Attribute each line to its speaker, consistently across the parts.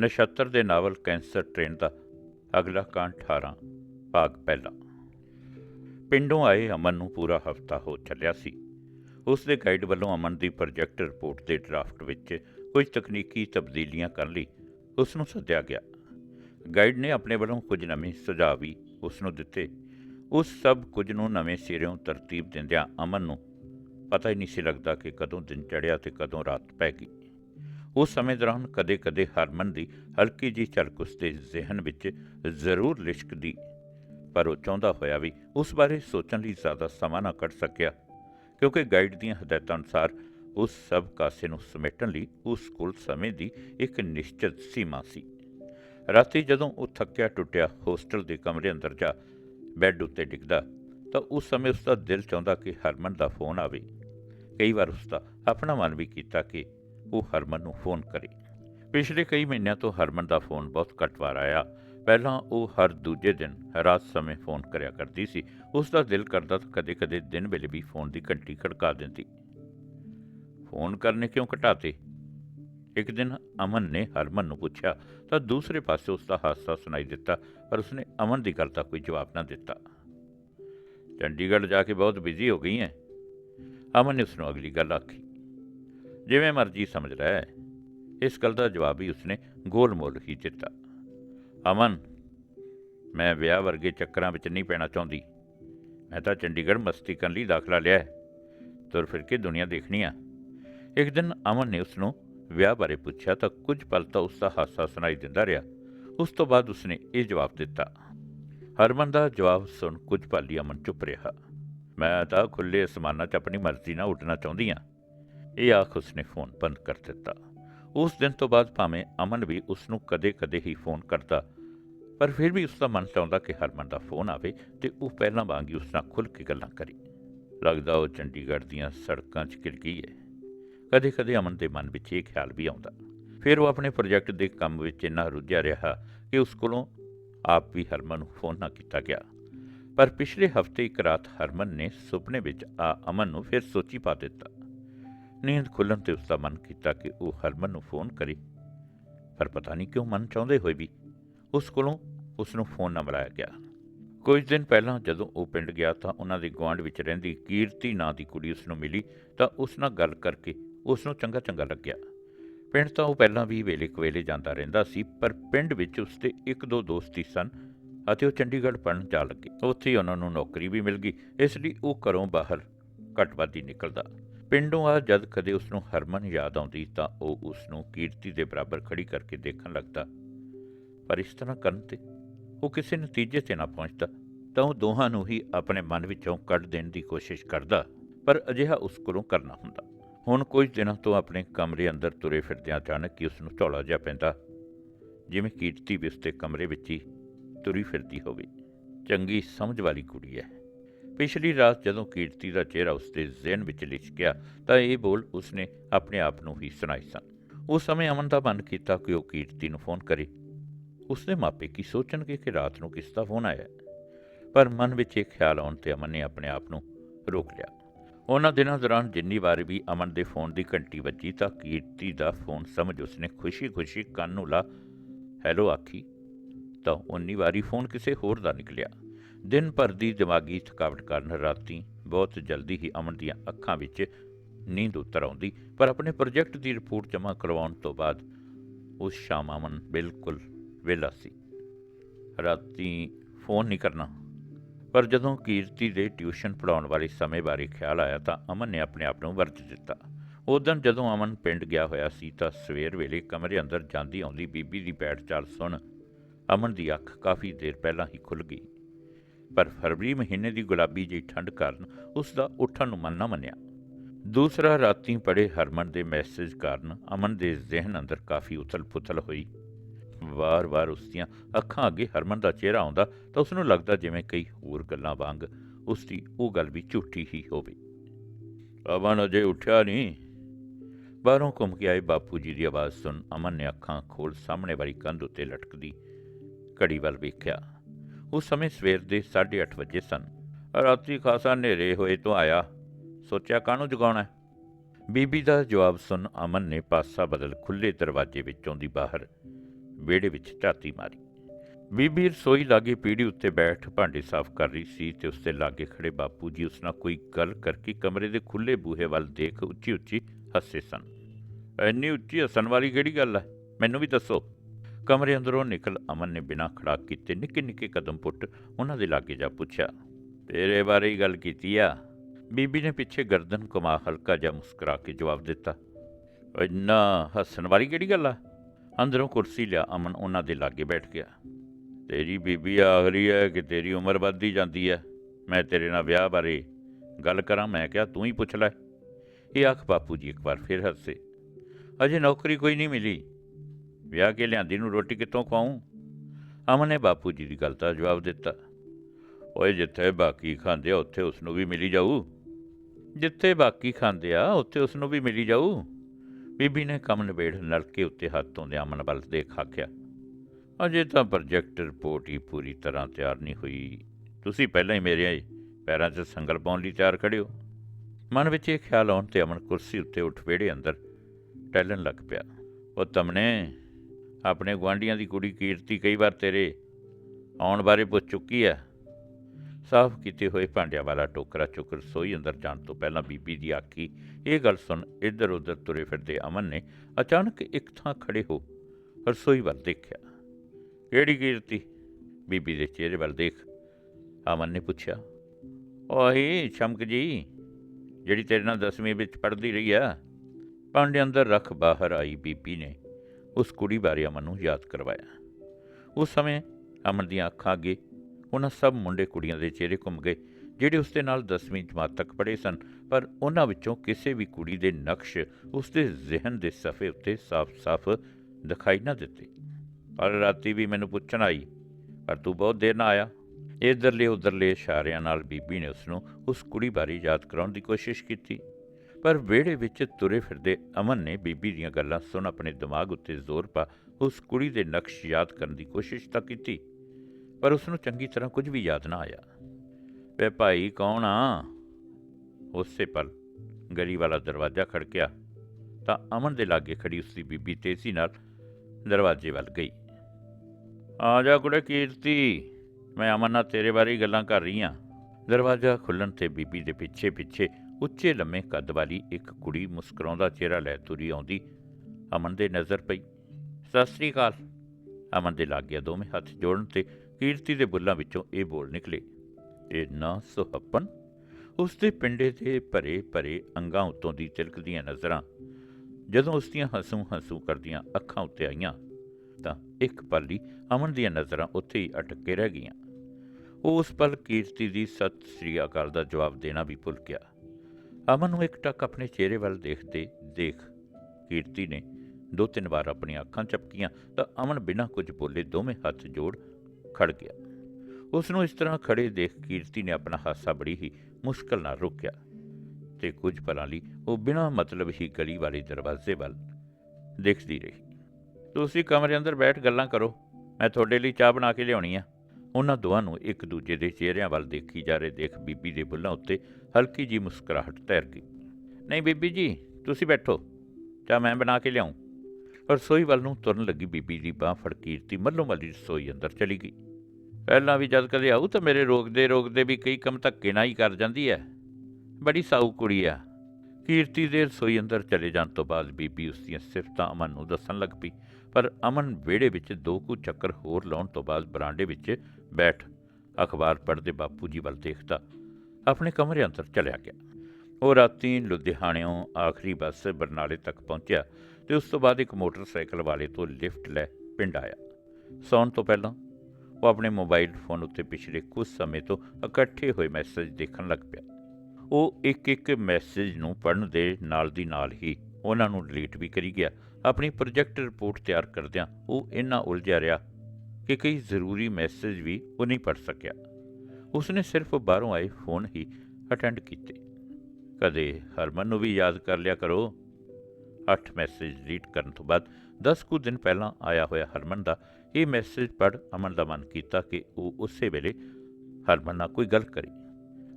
Speaker 1: ਨਛੱਤਰ ਦੇ novel cancer train ਦਾ ਅਗਲਾ ਕਾਂਡ 18 ਭਾਗ ਪਹਿਲਾ। ਪਿੰਡੋਂ ਆਏ ਅਮਨ ਨੂੰ ਪੂਰਾ ਹਫਤਾ ਹੋ ਚੱਲਿਆ ਸੀ। ਉਸ ਦੇ ਗਾਈਡ ਵੱਲੋਂ ਅਮਨ ਦੀ ਪ੍ਰੋਜੈਕਟ ਰਿਪੋਰਟ ਦੇ ਡਰਾਫਟ ਵਿੱਚ ਕੁਝ ਤਕਨੀਕੀ ਤਬਦੀਲੀਆਂ ਕਰਨ ਲਈ ਉਸ ਨੂੰ ਸੱਦਿਆ ਗਿਆ। ਗਾਈਡ ਨੇ ਆਪਣੇ ਵੱਲੋਂ ਕੁਝ ਨਵੇਂ ਸੁਝਾਅ ਵੀ ਉਸ ਨੂੰ ਦਿੱਤੇ। ਉਸ ਸਭ ਕੁਝ ਨੂੰ ਨਵੇਂ ਸਿਰਿਓਂ ਤਰਤੀਬ ਦਿੰਦਿਆਂ ਅਮਨ ਨੂੰ ਪਤਾ ਹੀ ਨਹੀਂ ਸੀ ਲੱਗਦਾ ਕਿ ਕਦੋਂ ਦਿਨ ਚੜ੍ਹਿਆ ਤੇ ਕਦੋਂ ਰਾਤ ਪੈ ਗਈ। ਉਸ ਸਮੇਂ ਦੌਰਾਨ ਕਦੇ-ਕਦੇ ਹਰਮਨ ਦੀ ਹਲਕੀ ਜਿਹੀ ਝਲਕ ਉਸ ਦੇ ਜ਼ਿਹਨ ਵਿੱਚ ਜ਼ਰੂਰ ਲਿਸ਼ਕਦੀ, ਪਰ ਉਹ ਚਾਹੁੰਦਾ ਹੋਇਆ ਵੀ ਉਸ ਬਾਰੇ ਸੋਚਣ ਲਈ ਜ਼ਿਆਦਾ ਸਮਾਂ ਨਾ ਕੱਢ ਸਕਿਆ, ਕਿਉਂਕਿ ਗਾਈਡ ਦੀਆਂ ਹਦਾਇਤਾਂ ਅਨੁਸਾਰ ਉਸ ਸਭ ਕਾਸੇ ਨੂੰ ਸਮੇਟਣ ਲਈ ਉਸ ਕੋਲ ਸਮੇਂ ਦੀ ਇੱਕ ਨਿਸ਼ਚਿਤ ਸੀਮਾ ਸੀ। ਰਾਤੀ ਜਦੋਂ ਉਹ ਥੱਕਿਆ ਟੁੱਟਿਆ ਹੋਸਟਲ ਦੇ ਕਮਰੇ ਅੰਦਰ ਜਾ ਬੈੱਡ ਉੱਤੇ ਡਿੱਗਦਾ, ਤਾਂ ਉਸ ਸਮੇਂ ਉਸ ਦਾ ਦਿਲ ਚਾਹੁੰਦਾ ਕਿ ਹਰਮਨ ਦਾ ਫੋਨ ਆਵੇ। ਕਈ ਵਾਰ ਉਸ ਦਾ ਆਪਣਾ ਮਨ ਵੀ ਕੀਤਾ ਕਿ ਉਹ ਹਰਮਨ ਨੂੰ ਫੋਨ ਕਰੇ। ਪਿਛਲੇ ਕਈ ਮਹੀਨਿਆਂ ਤੋਂ ਹਰਮਨ ਦਾ ਫੋਨ ਬਹੁਤ ਘੱਟ ਵਾਰ ਆਇਆ। ਪਹਿਲਾਂ ਉਹ ਹਰ ਦੂਜੇ ਦਿਨ ਰਾਤ ਸਮੇਂ ਫੋਨ ਕਰਿਆ ਕਰਦੀ ਸੀ। ਉਸ ਦਾ ਦਿਲ ਕਰਦਾ ਤਾਂ ਕਦੇ-ਕਦੇ ਦਿਨ ਵੇਲੇ ਵੀ ਫੋਨ ਦੀ ਘੰਟੀ ਖੜਕਾ ਦਿੰਦੀ। ਫੋਨ ਕਰਨੇ ਕਿਉਂ ਘਟਾਤੇ? ਇੱਕ ਦਿਨ ਅਮਨ ਨੇ ਹਰਮਨ ਨੂੰ ਪੁੱਛਿਆ ਤਾਂ ਦੂਸਰੇ ਪਾਸੇ ਉਸ ਦਾ ਹਾਸਾ ਸੁਣਾਈ ਦਿੱਤਾ, ਪਰ ਉਸਨੇ ਅਮਨ ਦੀ ਗੱਲ ਦਾ ਕੋਈ ਜਵਾਬ ਨਾ ਦਿੱਤਾ। ਚੰਡੀਗੜ੍ਹ ਜਾ ਕੇ ਬਹੁਤ ਬਿਜ਼ੀ ਹੋ ਗਈ ਹੈ। ਅਮਨ ਨੇ ਉਸ ਨੂੰ ਅਗਲੀ ਗੱਲ ਆਖੀ ਜਿਵੇਂ ਮਰਜ਼ੀ ਸਮਝ ਰਿਹਾ ਹੈ ਇਸ ਗੱਲ ਦਾ ਜਵਾਬ ਹੀ ਉਸਨੇ ਗੋਲ-ਮੋਲ ਹੀ ਦਿੱਤਾ। ਅਮਨ, ਮੈਂ ਵਿਆਹ ਵਰਗੇ ਚੱਕਰਾਂ ਵਿੱਚ ਨਹੀਂ ਪੈਣਾ ਚਾਹੁੰਦੀ। ਮੈਂ ਤਾਂ ਚੰਡੀਗੜ੍ਹ ਮਸਤੀ ਕਰਨ ਲਈ ਦਾਖਲਾ ਲਿਆ ਹੈ। ਤੁਰ ਫਿਰ ਕੇ ਦੁਨੀਆ ਦੇਖਣੀ ਆ। ਇੱਕ ਦਿਨ ਅਮਨ ਨੇ ਉਸ ਨੂੰ ਵਿਆਹ ਬਾਰੇ ਪੁੱਛਿਆ ਤਾਂ ਕੁਝ ਪਲ ਤਾਂ ਉਸ ਦਾ ਹਾਸਾ ਸੁਣਾਈ ਦਿੰਦਾ ਰਿਹਾ। ਉਸ ਤੋਂ ਬਾਅਦ ਉਸਨੇ ਇਹ ਜਵਾਬ ਦਿੱਤਾ। ਹਰਮਨ ਦਾ ਜਵਾਬ ਸੁਣ ਕੁਝ ਪਲ ਹੀ ਅਮਨ ਚੁੱਪ ਰਿਹਾ। ਮੈਂ ਤਾਂ ਖੁੱਲੇ ਅਸਮਾਨਾਂ 'ਚ ਆਪਣੀ ਮਰਜ਼ੀ ਨਾਲ ਉੱਡਣਾ ਚਾਹੁੰਦੀ ਹਾਂ। ਇਹ ਆਖ ਉਸਨੇ ਫੋਨ ਬੰਦ ਕਰ ਦਿੱਤਾ। ਉਸ ਦਿਨ ਤੋਂ ਬਾਅਦ ਭਾਵੇਂ ਅਮਨ ਵੀ ਉਸ ਨੂੰ ਕਦੇ-ਕਦੇ ਹੀ ਫੋਨ ਕਰਦਾ, ਪਰ ਫਿਰ ਵੀ ਉਸ ਦਾ ਮਨ ਚਾਹੁੰਦਾ ਕਿ ਹਰਮਨ ਦਾ ਫੋਨ ਆਵੇ ਤੇ ਉਹ ਪਹਿਲਾਂ ਵਾਂਗ ਹੀ ਉਸ ਨਾਲ ਖੁੱਲ੍ਹ ਕੇ ਗੱਲਾਂ ਕਰੇ। ਲੱਗਦਾ ਉਹ ਚੰਡੀਗੜ੍ਹ ਦੀਆਂ ਸੜਕਾਂ 'ਚ ਗਿਰ ਗਈ ਹੈ। ਕਦੇ-ਕਦੇ ਅਮਨ ਦੇ ਮਨ ਵਿੱਚ ਇਹ ਖਿਆਲ ਵੀ ਆਉਂਦਾ। ਫਿਰ ਉਹ ਆਪਣੇ ਪ੍ਰੋਜੈਕਟ ਦੇ ਕੰਮ ਵਿੱਚ ਇੰਨਾ ਰੁੱਝਿਆ ਰਿਹਾ ਕਿ ਉਸ ਕੋਲੋਂ ਆਪ ਵੀ ਹਰਮਨ ਨੂੰ ਫੋਨ ਨਾ ਕੀਤਾ ਗਿਆ। ਪਰ ਪਿਛਲੇ ਹਫ਼ਤੇ ਇੱਕ ਰਾਤ ਹਰਮਨ ਨੇ ਸੁਪਨੇ ਵਿੱਚ ਆ ਅਮਨ ਨੂੰ ਫਿਰ ਸੋਚੀ ਪਾ ਦਿੱਤਾ। ਨੀਂਦ ਖੁੱਲਣ ਤੇ ਉਸ ਦਾ ਮਨ ਕੀਤਾ ਕਿ ਉਹ ਹਰਮਨ ਨੂੰ ਫੋਨ ਕਰੇ। ਪਰ ਪਤਾ ਨਹੀਂ ਕਿਉਂ ਮਨ ਚਾਹੁੰਦੇ ਹੋਏ ਵੀ ਉਸ ਕੋਲੋਂ ਉਸ ਨੂੰ ਫੋਨ ਨਾ ਮਿਲਾਇਆ ਗਿਆ। ਕੁਝ ਦਿਨ ਪਹਿਲਾਂ ਜਦੋਂ ਉਹ ਪਿੰਡ ਗਿਆ ਤਾਂ ਉਹਨਾਂ ਦੇ ਗੁਆਂਢ ਵਿੱਚ ਰਹਿੰਦੀ ਕੀਰਤੀ ਨਾਂ ਦੀ ਕੁੜੀ ਉਸ ਨੂੰ ਮਿਲੀ ਤਾਂ ਉਸ ਨਾਲ ਗੱਲ ਕਰਕੇ ਉਸ ਨੂੰ ਚੰਗਾ ਚੰਗਾ ਲੱਗਿਆ। ਪਿੰਡ ਤਾਂ ਉਹ ਪਹਿਲਾਂ ਵੀ ਵੇਲੇ ਕਵੇਲੇ ਜਾਂਦਾ ਰਹਿੰਦਾ ਸੀ, ਪਰ ਪਿੰਡ ਵਿੱਚ ਉਸਦੇ ਇੱਕ ਦੋ ਦੋਸਤੀ ਸਨ ਅਤੇ ਉਹ ਚੰਡੀਗੜ੍ਹ ਪੜਨ ਜਾ ਲੱਗੇ। ਉੱਥੇ ਹੀ ਉਹਨਾਂ ਨੂੰ ਨੌਕਰੀ ਵੀ ਮਿਲ ਗਈ, ਇਸ ਲਈ ਉਹ ਘਰੋਂ ਬਾਹਰ ਘੱਟ ਵੱਧ ਹੀ ਨਿਕਲਦਾ। ਪਿੰਡੋਂ ਆ ਜਦ ਕਦੇ ਉਸ ਨੂੰ ਹਰਮਨ ਯਾਦ ਆਉਂਦੀ ਤਾਂ ਉਹ ਉਸ ਨੂੰ ਕੀਰਤੀ ਦੇ ਬਰਾਬਰ ਖੜੀ ਕਰਕੇ ਦੇਖਣ ਲੱਗਦਾ। ਪਰ ਇਸ ਤਰ੍ਹਾਂ ਕਰਨ ਤੇ ਉਹ ਕਿਸੇ ਨਤੀਜੇ ਤੇ ਨਾ ਪਹੁੰਚਦਾ, ਤਾਂ ਉਹ ਦੋਹਾਂ ਨੂੰ ਹੀ ਆਪਣੇ ਮਨ ਵਿੱਚੋਂ ਕੱਢ ਦੇਣ ਦੀ ਕੋਸ਼ਿਸ਼ ਕਰਦਾ, ਪਰ ਅਜਿਹਾ ਉਸ ਕੋਲੋਂ ਕਰਨਾ ਹੁੰਦਾ। ਹੁਣ ਕੁਝ ਦਿਨਾਂ ਤੋਂ ਆਪਣੇ ਕਮਰੇ ਅੰਦਰ ਤੁਰੇ ਫਿਰਦਿਆਂ ਅਚਾਨਕ ਹੀ ਉਸ ਨੂੰ ਝੋਲਾ ਜਿਹਾ ਪੈਂਦਾ। ਜਿਵੇਂ ਕੀਰਤੀ ਵੀ ਉਸਦੇ ਕਮਰੇ ਵਿੱਚ ਹੀ ਤੁਰੀ ਫਿਰਦੀ ਹੋਵੇ। ਚੰਗੀ ਸਮਝ ਵਾਲੀ ਕੁੜੀ ਹੈ। ਪਿਛਲੀ ਰਾਤ ਜਦੋਂ ਕੀਰਤੀ ਦਾ ਚਿਹਰਾ ਉਸਦੇ ਜ਼ਿਹਨ ਵਿੱਚ ਲਿਸ਼ਕਿਆ, ਤਾਂ ਇਹ ਬੋਲ ਉਸਨੇ ਆਪਣੇ ਆਪ ਨੂੰ ਹੀ ਸੁਣਾਈ ਸਨ ਉਸ ਸਮੇਂ ਅਮਨ ਦਾ ਮਨ ਕੀਤਾ ਕਿ ਉਹ ਕੀਰਤੀ ਨੂੰ ਫੋਨ ਕਰੇ। ਉਸਦੇ ਮਾਪੇ ਕੀ ਸੋਚਣਗੇ ਕਿ ਰਾਤ ਨੂੰ ਕਿਸ ਦਾ ਫੋਨ ਆਇਆ? ਪਰ ਮਨ ਵਿੱਚ ਇਹ ਖਿਆਲ ਆਉਣ ਤੇ ਅਮਨ ਨੇ ਆਪਣੇ ਆਪ ਨੂੰ ਰੋਕ ਲਿਆ। ਉਹਨਾਂ ਦਿਨਾਂ ਦੌਰਾਨ ਜਿੰਨੀ ਵਾਰ ਵੀ ਅਮਨ ਦੇ ਫੋਨ ਦੀ ਘੰਟੀ ਵੱਜੀ, ਤਾਂ ਕੀਰਤੀ ਦਾ ਫੋਨ ਸਮਝ ਉਸਨੇ ਖੁਸ਼ੀ-ਖੁਸ਼ੀ ਕੰਨ ਨੂੰ ਲਾ, ਹੈਲੋ, ਆਖੀ। ਤਾਂ ਉਨੀ ਵਾਰੀ ਫੋਨ ਕਿਸੇ ਹੋਰ ਦਾ ਨਿਕਲਿਆ। ਦਿਨ ਭਰ ਦੀ ਦਿਮਾਗੀ ਥਕਾਵਟ ਕਾਰਨ ਰਾਤੀ ਬਹੁਤ ਜਲਦੀ ਹੀ ਅਮਨ ਦੀਆਂ ਅੱਖਾਂ ਵਿੱਚ ਨੀਂਦ ਉਤਰ ਆਉਂਦੀ, ਪਰ ਆਪਣੇ ਪ੍ਰੋਜੈਕਟ ਦੀ ਰਿਪੋਰਟ ਜਮ੍ਹਾਂ ਕਰਵਾਉਣ ਤੋਂ ਬਾਅਦ ਉਸ ਸ਼ਾਮ ਅਮਨ ਬਿਲਕੁਲ ਵਿਹਲਾ ਸੀ। ਰਾਤੀ ਫੋਨ ਨਹੀਂ ਕਰਨਾ। ਪਰ ਜਦੋਂ ਕੀਰਤੀ ਦੇ ਟਿਊਸ਼ਨ ਪੜਾਉਣ ਵਾਲੇ ਸਮੇਂ ਬਾਰੇ ਖਿਆਲ ਆਇਆ ਤਾਂ ਅਮਨ ਨੇ ਆਪਣੇ ਆਪ ਨੂੰ ਵਰਤ ਦਿੱਤਾ। ਉਸ ਦਿਨ ਜਦੋਂ ਅਮਨ ਪਿੰਡ ਗਿਆ ਹੋਇਆ ਸੀ ਤਾਂ ਸਵੇਰ ਵੇਲੇ ਕਮਰੇ ਅੰਦਰ ਜਾਂਦੀ ਆਉਂਦੀ ਬੀਬੀ ਦੀ ਬੈਠ ਚਾਲ ਸੁਣ ਅਮਨ ਦੀ ਅੱਖ ਕਾਫੀ ਦੇਰ ਪਹਿਲਾਂ ਹੀ ਖੁੱਲ ਗਈ। ਪਰ ਫਰਵਰੀ ਮਹੀਨੇ ਦੀ ਗੁਲਾਬੀ ਜਿਹੀ ਠੰਡ ਕਾਰਨ ਉਸ ਦਾ ਉੱਠਣ ਨੂੰ ਮਨ ਨਾ ਮੰਨਿਆ। ਦੂਸਰਾ ਰਾਤੀ ਪੜੇ ਹਰਮਨ ਦੇ ਮੈਸੇਜ ਕਾਰਨ ਅਮਨ ਦੇ ਜ਼ਿਹਨ ਅੰਦਰ ਕਾਫੀ ਉਥਲ-ਪੁਥਲ ਹੋਈ। ਵਾਰ-ਵਾਰ ਉਸ ਦੀਆਂ ਅੱਖਾਂ ਅੱਗੇ ਹਰਮਨ ਦਾ ਚਿਹਰਾ ਆਉਂਦਾ ਤਾਂ ਉਸ ਨੂੰ ਲੱਗਦਾ ਜਿਵੇਂ ਕਈ ਹੋਰ ਗੱਲਾਂ ਵਾਂਗ ਉਸ ਦੀ ਉਹ ਗੱਲ ਵੀ ਝੂਠੀ ਹੀ ਹੋਵੇ। ਅਮਨ ਅਜੇ ਉੱਠਿਆ ਨਹੀਂ। ਬਾਹਰੋਂ ਘੁੰਮ ਕੇ ਆਏ ਬਾਪੂ ਜੀ ਦੀ ਆਵਾਜ਼ ਸੁਣ ਅਮਨ ਨੇ ਅੱਖਾਂ ਖੋਲ ਸਾਹਮਣੇ ਵਾਲੀ ਕੰਧ ਉੱਤੇ ਲਟਕਦੀ ਘੜੀ ਵੱਲ ਵੇਖਿਆ। ਉਸ ਸਮੇਂ ਸਵੇਰ ਦੇ 8:30 ਵਜੇ ਸਨ। ਰਾਤੀ ਖਾਸਾ ਹਨੇਰੇ ਹੋਏ ਤੋਂ ਆਇਆ। ਸੋਚਿਆ, ਕਾਹਨੂੰ ਜਗਾਉਣਾ ਬੀਬੀ ਦਾ ਜਵਾਬ ਸੁਣ ਅਮਨ ਨੇ ਪਾਸਾ ਬਦਲ ਖੁੱਲੇ ਦਰਵਾਜ਼ੇ ਵਿੱਚੋਂ ਦੀ ਬਾਹਰ ਵਿਹੜੇ ਵਿੱਚ ਝਾਤੀ ਮਾਰੀ। ਬੀਬੀ ਰਸੋਈ ਲਾਗੇ ਪੀੜੀ ਉੱਤੇ ਬੈਠ ਭਾਂਡੇ ਸਾਫ਼ ਕਰ ਰਹੀ ਸੀ ਤੇ ਉਸਦੇ ਲਾਗੇ ਖੜੇ ਬਾਪੂ ਜੀ ਉਸ ਨਾਲ ਕੋਈ ਗੱਲ ਕਰਕੇ ਕਮਰੇ ਦੇ ਖੁੱਲੇ ਬੂਹੇ ਵੱਲ ਦੇਖ ਉੱਚੀ ਉੱਚੀ ਹੱਸੇ ਸਨ। ਇੰਨੀ ਉੱਚੀ ਹੱਸਣ ਵਾਲੀ ਕਿਹੜੀ ਗੱਲ ਹੈ? ਮੈਨੂੰ ਵੀ ਦੱਸੋ। ਕਮਰੇ ਅੰਦਰੋਂ ਨਿਕਲ ਅਮਨ ਨੇ ਬਿਨਾਂ ਖੜਾ ਕੀਤੇ ਨਿੱਕੇ ਨਿੱਕੇ ਕਦਮ ਪੁੱਟ ਉਹਨਾਂ ਦੇ ਲਾਗੇ ਜਾ ਪੁੱਛਿਆ, ਤੇਰੇ ਬਾਰੇ ਹੀ ਗੱਲ ਕੀਤੀ ਆ? ਬੀਬੀ ਨੇ ਪਿੱਛੇ ਗਰਦਨ ਕਮਾ ਹਲਕਾ ਜਿਹਾ ਮੁਸਕਰਾ ਕੇ ਜਵਾਬ ਦਿੱਤਾ, ਇੰਨਾ ਹੱਸਣ ਵਾਲੀ ਕਿਹੜੀ ਗੱਲ ਆ? ਅੰਦਰੋਂ ਕੁਰਸੀ ਲਿਆ ਅਮਨ ਉਹਨਾਂ ਦੇ ਲਾਗੇ ਬੈਠ ਗਿਆ, ਤੇਰੀ ਬੀਬੀ ਆਖਰੀ ਹੈ ਕਿ ਤੇਰੀ ਉਮਰ ਵੱਧਦੀ ਜਾਂਦੀ ਹੈ। ਮੈਂ ਤੇਰੇ ਨਾਲ ਵਿਆਹ ਬਾਰੇ ਗੱਲ ਕਰਾਂ, ਮੈਂ ਕਿਹਾ ਤੂੰ ਹੀ ਪੁੱਛ ਲੈ। ਇਹ ਆਖ ਬਾਪੂ ਜੀ ਇੱਕ ਵਾਰ ਫਿਰ ਹੱਸੇ, ਅਜੇ ਨੌਕਰੀ ਕੋਈ ਨਹੀਂ ਮਿਲੀ। ਵਿਆਹ ਕੇ ਲਿਆਂਦੀ ਨੂੰ ਰੋਟੀ ਕਿੱਥੋਂ ਖਵਾਉਂ ਅਮਨ ਨੇ ਬਾਪੂ ਜੀ ਦੀ ਗੱਲ ਦਾ ਜਵਾਬ ਦਿੱਤਾ। ਓਏ, ਜਿੱਥੇ ਬਾਕੀ ਖਾਂਦੇ ਆ, ਉੱਥੇ ਉਸ ਨੂੰ ਵੀ ਮਿਲੀ ਜਾਊ। ਜਿੱਥੇ ਬਾਕੀ ਖਾਂਦੇ ਆ, ਉੱਥੇ ਉਸ ਨੂੰ ਵੀ ਮਿਲੀ ਜਾਊ। ਬੀਬੀ ਨੇ ਕੰਮ ਨਿਬੇੜ ਨਲਕੇ ਉੱਤੇ ਹੱਥ ਧੋਂਦੇ ਅਮਨ ਵੱਲ ਦੇਖ ਆਖਿਆ। ਅਜੇ ਤਾਂ ਪ੍ਰੋਜੈਕਟ ਰਿਪੋਰਟ ਹੀ ਪੂਰੀ ਤਰ੍ਹਾਂ ਤਿਆਰ ਨਹੀਂ ਹੋਈ। ਤੁਸੀਂ ਪਹਿਲਾਂ ਹੀ ਮੇਰੇ ਪੈਰਾਂ 'ਚ ਸੰਗਲ ਪਾਉਣ ਲਈ ਤਿਆਰ ਖੜੇ ਹੋ। ਮਨ ਵਿੱਚ ਇਹ ਖਿਆਲ ਆਉਣ ਤੇ ਅਮਨ ਕੁਰਸੀ ਉੱਤੇ ਉੱਠ ਵੇੜੇ ਅੰਦਰ ਟਹਿਲਣ ਲੱਗ ਪਿਆ। ਉਹ ਤਮਨੇ ਆਪਣੇ ਗੁਆਂਢੀਆਂ ਦੀ ਕੁੜੀ ਕੀਰਤੀ ਕਈ ਵਾਰ ਤੇਰੇ ਆਉਣ ਬਾਰੇ ਪੁੱਛ ਚੁੱਕੀ ਹੈ ਸਾਫ਼ ਕੀਤੇ ਹੋਏ ਭਾਂਡਿਆਂ ਵਾਲਾ ਟੋਕਰਾ ਚੁੱਕ ਰਸੋਈ ਅੰਦਰ ਜਾਣ ਤੋਂ ਪਹਿਲਾਂ ਬੀਬੀ ਦੀ ਆਖੀ, ਇਹ ਗੱਲ ਸੁਣ, ਇੱਧਰ ਉੱਧਰ ਤੁਰੇ ਫਿਰਦੇ ਅਮਨ ਨੇ ਅਚਾਨਕ ਇੱਕ ਥਾਂ ਖੜੇ ਹੋ ਰਸੋਈ ਵੱਲ ਦੇਖਿਆ। ਕਿਹੜੀ ਕੀਰਤੀ? ਬੀਬੀ ਦੇ ਚਿਹਰੇ ਵੱਲ ਦੇਖ ਅਮਨ ਨੇ ਪੁੱਛਿਆ। ਓਏ ਸ਼ਮਕ ਜੀ, ਜਿਹੜੀ ਤੇਰੇ ਨਾਲ ਦਸਵੀਂ ਵਿੱਚ ਪੜ੍ਹਦੀ ਰਹੀ ਆ। ਭਾਂਡੇ ਅੰਦਰ ਰੱਖ ਬਾਹਰ ਆਈ ਬੀਬੀ ਨੇ। ਉਸ ਕੁੜੀ ਬਾਰੇ ਅਮਨ ਨੂੰ ਯਾਦ ਕਰਵਾਇਆ। ਉਸ ਸਮੇਂ ਅਮਨ ਦੀਆਂ ਅੱਖਾਂ ਅੱਗੇ ਉਹਨਾਂ ਸਭ ਮੁੰਡੇ ਕੁੜੀਆਂ ਦੇ ਚਿਹਰੇ ਘੁੰਮ ਗਏ, ਜਿਹੜੇ ਉਸ ਦੇ ਨਾਲ 10ਵੀਂ ਜਮਾਤ ਤੱਕ ਪੜ੍ਹੇ ਸਨ, ਪਰ ਉਹਨਾਂ ਵਿੱਚੋਂ ਕਿਸੇ ਵੀ ਕੁੜੀ ਦੇ ਨਕਸ਼ ਉਸ ਦੇ ਜ਼ਿਹਨ ਦੇ ਸਫੇ ਉੱਤੇ ਸਾਫ਼-ਸਾਫ਼ ਦਿਖਾਈ ਨਾ ਦਿੱਤੇ। ਪਰ ਰਾਤੀ ਵੀ ਮੈਨੂੰ ਪੁੱਛਣ ਆਈ, ਪਰ ਤੂੰ ਬਹੁਤ ਦੇਰ ਨਾ ਆਇਆ? ਇਧਰਲੇ ਉਧਰਲੇ ਇਸ਼ਾਰਿਆਂ ਨਾਲ ਬੀਬੀ ਨੇ ਉਸ ਨੂੰ ਉਸ ਕੁੜੀ ਬਾਰੇ ਯਾਦ ਕਰਾਉਣ ਦੀ ਕੋਸ਼ਿਸ਼ ਕੀਤੀ। ਪਰ ਵਿਹੜੇ ਵਿੱਚ ਤੁਰੇ ਫਿਰਦੇ ਅਮਨ ਨੇ ਬੀਬੀ ਦੀਆਂ ਗੱਲਾਂ ਸੁਣ ਆਪਣੇ ਦਿਮਾਗ ਉੱਤੇ ਜ਼ੋਰ ਪਾ ਉਸ ਕੁੜੀ ਦੇ ਨਕਸ਼ ਯਾਦ ਕਰਨ ਦੀ ਕੋਸ਼ਿਸ਼ ਤਾਂ ਕੀਤੀ, ਪਰ ਉਸ ਨੂੰ ਚੰਗੀ ਤਰ੍ਹਾਂ ਕੁਝ ਵੀ ਯਾਦ ਨਾ ਆਇਆ। ਵੇ ਭਾਈ, ਕੌਣ ਆ? ਉਸੇ ਪਲ ਗਲੀ ਵਾਲਾ ਦਰਵਾਜ਼ਾ ਖੜਕਿਆ ਤਾਂ ਅਮਨ ਦੇ ਲਾਗੇ ਖੜੀ ਉਸ ਦੀ ਬੀਬੀ ਤੇਜ਼ੀ ਨਾਲ ਦਰਵਾਜ਼ੇ ਵੱਲ ਗਈ। ਆ ਜਾ ਕੁੜੇ ਕੀਰਤੀ, ਮੈਂ ਅਮਨ ਨਾਲ ਤੇਰੇ ਬਾਰੇ ਗੱਲਾਂ ਕਰ ਰਹੀ ਹਾਂ। ਦਰਵਾਜ਼ਾ ਖੁੱਲਣ ਤੇ ਬੀਬੀ ਦੇ ਪਿੱਛੇ ਪਿੱਛੇ ਉੱਚੇ ਲੰਮੇ ਕੱਦ ਵਾਲੀ ਇੱਕ ਕੁੜੀ ਮੁਸਕਰਾਉਂਦਾ ਚਿਹਰਾ ਲੈ ਤੁਰੀ ਆਉਂਦੀ। ਅਮਨ ਦੇ ਨਜ਼ਰ ਪਈ। ਸਤਿ ਸ੍ਰੀ ਅਕਾਲ। ਅਮਨ ਦੇ ਲਾਗੇ ਦੋਵੇਂ ਹੱਥ ਜੋੜਨ ਤੇ ਕੀਰਤੀ ਦੇ ਬੁੱਲਾਂ ਵਿੱਚੋਂ ਇਹ ਬੋਲ ਨਿਕਲੇ। ਇਹ ਨਾ ਸੁਹੱਪਨ ਉਸ ਦੇ ਪਿੰਡੇ ਦੇ ਭਰੇ ਭਰੇ ਅੰਗਾਂ ਉੱਤੋਂ ਦੀ ਤਿਲਕਦੀਆਂ ਨਜ਼ਰਾਂ ਜਦੋਂ ਉਸ ਦੀਆਂ ਹੰਸੂ ਹੰਸੂ ਕਰਦੀਆਂ ਅੱਖਾਂ ਉੱਤੇ ਆਈਆਂ ਤਾਂ ਇੱਕ ਪਲ ਲਈ ਅਮਨ ਦੀਆਂ ਨਜ਼ਰਾਂ ਉੱਥੇ ਹੀ ਅਟਕ ਕੇ ਰਹਿ ਗਈਆਂ। ਉਹ ਉਸ ਪਲ ਕੀਰਤੀ ਦੀ ਸਤਿ ਸ੍ਰੀ ਅਕਾਲ ਦਾ ਜਵਾਬ ਦੇਣਾ ਵੀ ਭੁੱਲ ਗਿਆ। ਅਮਨ ਨੂੰ ਇੱਕ ਟੱਕ ਆਪਣੇ ਚਿਹਰੇ ਵੱਲ ਦੇਖਦੇ ਦੇਖ ਕੀਰਤੀ ਨੇ ਦੋ ਤਿੰਨ ਵਾਰ ਆਪਣੀਆਂ ਅੱਖਾਂ ਚਪਕੀਆਂ ਤਾਂ ਅਮਨ ਬਿਨਾਂ ਕੁਝ ਬੋਲੇ ਦੋਵੇਂ ਹੱਥ ਜੋੜ ਖੜ ਗਿਆ। ਉਸ ਨੂੰ ਇਸ ਤਰ੍ਹਾਂ ਖੜੇ ਦੇਖ ਕੀਰਤੀ ਨੇ ਆਪਣਾ ਹਾਸਾ ਬੜੀ ਹੀ ਮੁਸ਼ਕਲ ਨਾਲ ਰੋਕਿਆ ਤੇ ਕੁਝ ਪਲਾਂ ਲਈ ਉਹ ਬਿਨਾਂ ਮਤਲਬ ਹੀ ਗਲੀ ਵਾਲੇ ਦਰਵਾਜ਼ੇ ਵੱਲ ਦੇਖਦੀ ਰਹੀ। ਤੁਸੀਂ ਕਮਰੇ ਅੰਦਰ ਬੈਠ ਗੱਲਾਂ ਕਰੋ, ਮੈਂ ਤੁਹਾਡੇ ਲਈ ਚਾਹ ਬਣਾ ਕੇ ਲਿਆਉਣੀ ਆ। ਉਹਨਾਂ ਦੋਵਾਂ ਨੂੰ ਇੱਕ ਦੂਜੇ ਦੇ ਚਿਹਰਿਆਂ ਵੱਲ ਦੇਖੀ ਜਾ ਰਹੇ ਦੇਖ ਬੀਬੀ ਦੇ ਬੁੱਲਾਂ ਉੱਤੇ ਹਲਕੀ ਜੀ ਮੁਸਕਰਾਹਟ ਤੈਰ ਗਈ। ਨਹੀਂ ਬੀਬੀ ਜੀ, ਤੁਸੀਂ ਬੈਠੋ। ਚਾਹ ਮੈਂ ਬਣਾ ਕੇ ਲਿਆਉਂ ਰਸੋਈ ਵੱਲ ਨੂੰ ਤੁਰਨ ਲੱਗੀ ਬੀਬੀ ਦੀ ਬਾਹ ਫੜ ਕੀਰਤੀ ਮੱਲੋਂ ਮੱਲੀ ਰਸੋਈ ਅੰਦਰ ਚਲੀ ਗਈ। ਪਹਿਲਾਂ ਵੀ ਜਦ ਕਦੇ ਆਉ ਤਾਂ ਮੇਰੇ ਰੋਕਦੇ ਰੋਕਦੇ ਵੀ ਕਈ ਕੰਮ ਧੱਕੇ ਨਾਲ ਹੀ ਕਰ ਜਾਂਦੀ ਹੈ ਬੜੀ ਸਾਊ ਕੁੜੀ ਆ ਕੀਰਤੀ ਦੇ ਰਸੋਈ ਅੰਦਰ ਚਲੇ ਜਾਣ ਤੋਂ ਬਾਅਦ ਬੀਬੀ ਉਸ ਦੀਆਂ ਸਿਫਤਾਂ ਅਮਨ ਨੂੰ ਦੱਸਣ ਲੱਗ ਪਈ। ਪਰ ਅਮਨ ਵਿਹੜੇ ਵਿੱਚ ਦੋ ਕੁ ਚੱਕਰ ਹੋਰ ਲਾਉਣ ਤੋਂ ਬਾਅਦ ਬਰਾਂਡੇ ਵਿੱਚ ਬੈਠ। ਅਖਬਾਰ ਪੜ੍ਹਦੇ ਬਾਪੂ ਜੀ ਵੱਲ ਦੇਖਦਾ, ਆਪਣੇ ਕਮਰੇ ਅੰਦਰ ਚਲਿਆ ਗਿਆ। ਉਹ ਰਾਤੀ ਲੁਧਿਆਣਿਓਂ ਆਖਰੀ ਬੱਸ ਬਰਨਾਲੇ ਤੱਕ ਪਹੁੰਚਿਆ ਤੇ ਉਸ ਤੋਂ ਬਾਅਦ ਇੱਕ ਮੋਟਰਸਾਈਕਲ ਵਾਲੇ ਤੋਂ ਲਿਫਟ ਲੈ ਪਿੰਡ ਆਇਆ। ਸੌਣ ਤੋਂ ਪਹਿਲਾਂ ਉਹ ਆਪਣੇ ਮੋਬਾਈਲ ਫੋਨ ਉੱਤੇ ਪਿਛਲੇ ਕੁਝ ਸਮੇਂ ਤੋਂ ਇਕੱਠੇ ਹੋਏ ਮੈਸੇਜ ਦੇਖਣ ਲੱਗ ਪਿਆ। ਉਹ ਇੱਕ ਇੱਕ ਮੈਸੇਜ ਨੂੰ ਪੜ੍ਹਨ ਦੇ ਨਾਲ ਦੀ ਨਾਲ ਹੀ ਉਹਨਾਂ ਨੂੰ ਡਿਲੀਟ ਵੀ ਕਰੀ ਗਿਆ। ਆਪਣੀ ਪ੍ਰੋਜੈਕਟ ਰਿਪੋਰਟ ਤਿਆਰ ਕਰਦਿਆਂ ਉਹ ਇੰਨਾ ਉਲਝਿਆ ਰਿਹਾ ਕਿ ਕਈ ਜ਼ਰੂਰੀ ਮੈਸੇਜ ਵੀ ਉਹ ਨਹੀਂ ਪੜ੍ਹ ਸਕਿਆ। ਉਸਨੇ ਸਿਰਫ ਬਾਹਰੋਂ ਆਏ ਫੋਨ ਹੀ ਅਟੈਂਡ ਕੀਤੇ। ਕਦੇ ਹਰਮਨ ਨੂੰ ਵੀ ਯਾਦ ਕਰ ਲਿਆ ਕਰੋ। 8 ਮੈਸੇਜ ਡਿਲੀਟ ਕਰਨ ਤੋਂ ਬਾਅਦ 10 ਕੁ ਦਿਨ ਪਹਿਲਾਂ ਆਇਆ ਹੋਇਆ ਹਰਮਨ ਦਾ ਇਹ ਮੈਸੇਜ ਪੜ੍ਹ ਅਮਨ ਦਾ ਮਨ ਕੀਤਾ ਕਿ ਉਹ ਉਸੇ ਵੇਲੇ ਹਰਮਨ ਨਾਲ ਕੋਈ ਗੱਲ ਕਰੇ।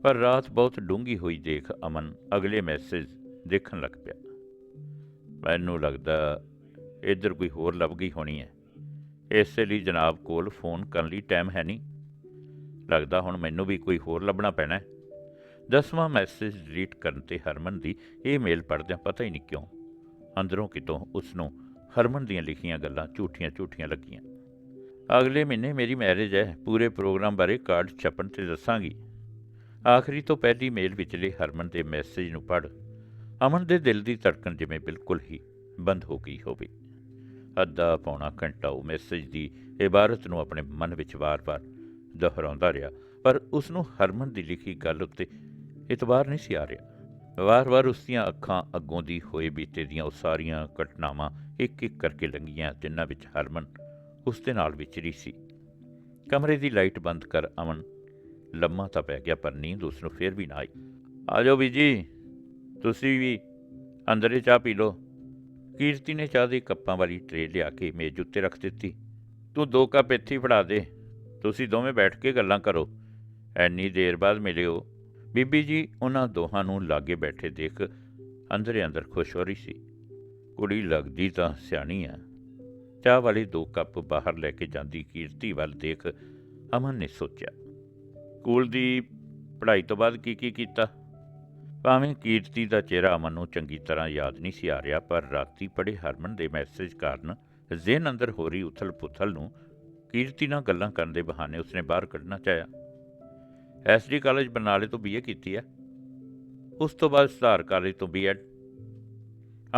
Speaker 1: ਪਰ ਰਾਤ ਬਹੁਤ ਡੂੰਗੀ ਹੋਈ ਦੇਖ ਅਮਨ ਅਗਲੇ ਮੈਸੇਜ ਦੇਖਣ ਲੱਗ ਪਿਆ। ਮੈਨੂੰ ਲੱਗਦਾ ਇੱਧਰ ਕੋਈ ਹੋਰ ਲੱਭ ਗਈ ਹੋਣੀ ਹੈ। ਇਸੇ ਲਈ ਜਨਾਬ ਕੋਲ ਫੋਨ ਕਰਨ ਲਈ ਟਾਈਮ ਹੈ ਨਹੀਂ। ਲੱਗਦਾ ਹੁਣ ਮੈਨੂੰ ਵੀ ਕੋਈ ਹੋਰ ਲੱਭਣਾ ਪੈਣਾ ਹੈ। ਦਸਵਾਂ ਮੈਸੇਜ ਡਿਲੀਟ ਕਰਨ ਤੇ ਹਰਮਨ ਦੀ ਇਹ ਮੇਲ ਪੜ੍ਹਦਿਆਂ ਪਤਾ ਹੀ ਨਹੀਂ ਕਿਉਂ ਅੰਦਰੋਂ ਕਿਤੋਂ ਉਸ ਨੂੰ ਹਰਮਨ ਦੀਆਂ ਲਿਖੀਆਂ ਗੱਲਾਂ ਝੂਠੀਆਂ ਝੂਠੀਆਂ ਲੱਗੀਆਂ। ਅਗਲੇ ਮਹੀਨੇ ਮੇਰੀ ਮੈਰਿਜ ਹੈ, ਪੂਰੇ ਪ੍ਰੋਗਰਾਮ ਬਾਰੇ ਕਾਰਡ ਛਪਣ ਤੇ ਦੱਸਾਂਗੀ। ਆਖਰੀ ਤੋਂ ਪਹਿਲੀ ਮੇਲ ਵਿਚਲੇ ਹਰਮਨ ਦੇ ਮੈਸੇਜ ਨੂੰ ਪੜ੍ਹ ਅਮਨ ਦੇ ਦਿਲ ਦੀ ਧੜਕਣ ਜਿਵੇਂ ਬਿਲਕੁਲ ਹੀ ਬੰਦ ਹੋ ਗਈ ਹੋਵੇ। ਅੱਧਾ ਪੌਣਾ ਘੰਟਾ ਉਹ ਮੈਸੇਜ ਦੀ ਇਬਾਰਤ ਨੂੰ ਆਪਣੇ ਮਨ ਵਿੱਚ ਵਾਰ-ਵਾਰ ਦੁਹਰਾਉਂਦਾ ਰਿਹਾ, ਪਰ ਉਸ ਨੂੰ ਹਰਮਨ ਦੀ ਲਿਖੀ ਗੱਲ ਉੱਤੇ ਇਤਬਾਰ ਨਹੀਂ ਸੀ ਆ ਰਿਹਾ। ਵਾਰ-ਵਾਰ ਉਸ ਦੀਆਂ ਅੱਖਾਂ ਅੱਗੋਂ ਦੀ ਹੋਏ ਬੀਤੇ ਦੀਆਂ ਉਹ ਸਾਰੀਆਂ ਘਟਨਾਵਾਂ ਇੱਕ-ਇੱਕ ਕਰਕੇ ਲੰਘੀਆਂ, ਜਿਨ੍ਹਾਂ ਵਿੱਚ ਹਰਮਨ ਉਸ ਦੇ ਨਾਲ ਵਿਚਰੀ ਸੀ। ਕਮਰੇ ਦੀ ਲਾਈਟ ਬੰਦ ਕਰ ਅਮਨ ਲੰਮਾ ਤਾਂ ਪੈ ਗਿਆ, ਪਰ ਨੀਂਦ ਉਸ ਨੂੰ ਫੇਰ ਵੀ ਨਾ ਆਈ। ਆ ਜਾਓ ਵੀ ਜੀ ਤੁਸੀਂ ਵੀ ਅੰਦਰੇ ਚਾਹ ਪੀ ਲਓ। ਕੀਰਤੀ ਨੇ ਚਾਹ ਦੇ ਕੱਪਾਂ ਵਾਲੀ ਟਰੇ ਲਿਆ ਕੇ ਮੇਜ਼ ਉੱਤੇ ਰੱਖ ਦਿੱਤੀ। ਤੂੰ ਦੋ ਕੱਪ ਇੱਥੇ ਹੀ ਫੜਾ ਦੇ। ਤੁਸੀਂ ਦੋਵੇਂ ਬੈਠ ਕੇ ਗੱਲਾਂ ਕਰੋ। ਐਨੀ ਦੇਰ ਬਾਅਦ ਮਿਲਿਓ ਬੀਬੀ ਜੀ ਉਹਨਾਂ ਦੋਹਾਂ ਨੂੰ ਲਾਗੇ ਬੈਠੇ ਦੇਖ ਅੰਦਰੇ ਅੰਦਰ ਖੁਸ਼ ਹੋ ਰਹੀ ਸੀ। ਕੁੜੀ ਲੱਗਦੀ ਤਾਂ ਸਿਆਣੀ ਆ। ਚਾਹ ਵਾਲੇ ਦੋ ਕੱਪ ਬਾਹਰ ਲੈ ਕੇ ਜਾਂਦੀ ਕੀਰਤੀ ਵੱਲ ਦੇਖ ਅਮਨ ਨੇ ਸੋਚਿਆ। ਸਕੂਲ ਦੀ ਪੜ੍ਹਾਈ ਤੋਂ ਬਾਅਦ ਕੀ ਕੀ ਕੀਤਾ? ਭਾਵੇਂ ਕੀਰਤੀ ਦਾ ਚਿਹਰਾ ਅਮਨ ਨੂੰ ਚੰਗੀ ਤਰ੍ਹਾਂ ਯਾਦ ਨਹੀਂ ਸੀ ਆ ਰਿਹਾ, ਪਰ ਰਾਤੀ ਪੜੇ ਹਰਮਨ ਦੇ ਮੈਸੇਜ ਕਾਰਨ ਜ਼ਿਹਨ ਅੰਦਰ ਹੋ ਰਹੀ ਉਥਲ-ਪੁਥਲ ਨੂੰ ਕੀਰਤੀ ਨਾਲ ਗੱਲਾਂ ਕਰਨ ਦੇ ਬਹਾਨੇ ਉਸਨੇ ਬਾਹਰ ਕੱਢਣਾ ਚਾਹਿਆ। ਐਸਡੀ ਕਾਲਜ ਬਰਨਾਲੇ ਤੋਂ ਬੀਏ ਕੀਤੀ ਹੈ। ਉਸ ਤੋਂ ਬਾਅਦ ਸੁਧਾਰ ਕਾਲਜ ਤੋਂ ਬੀਐਡ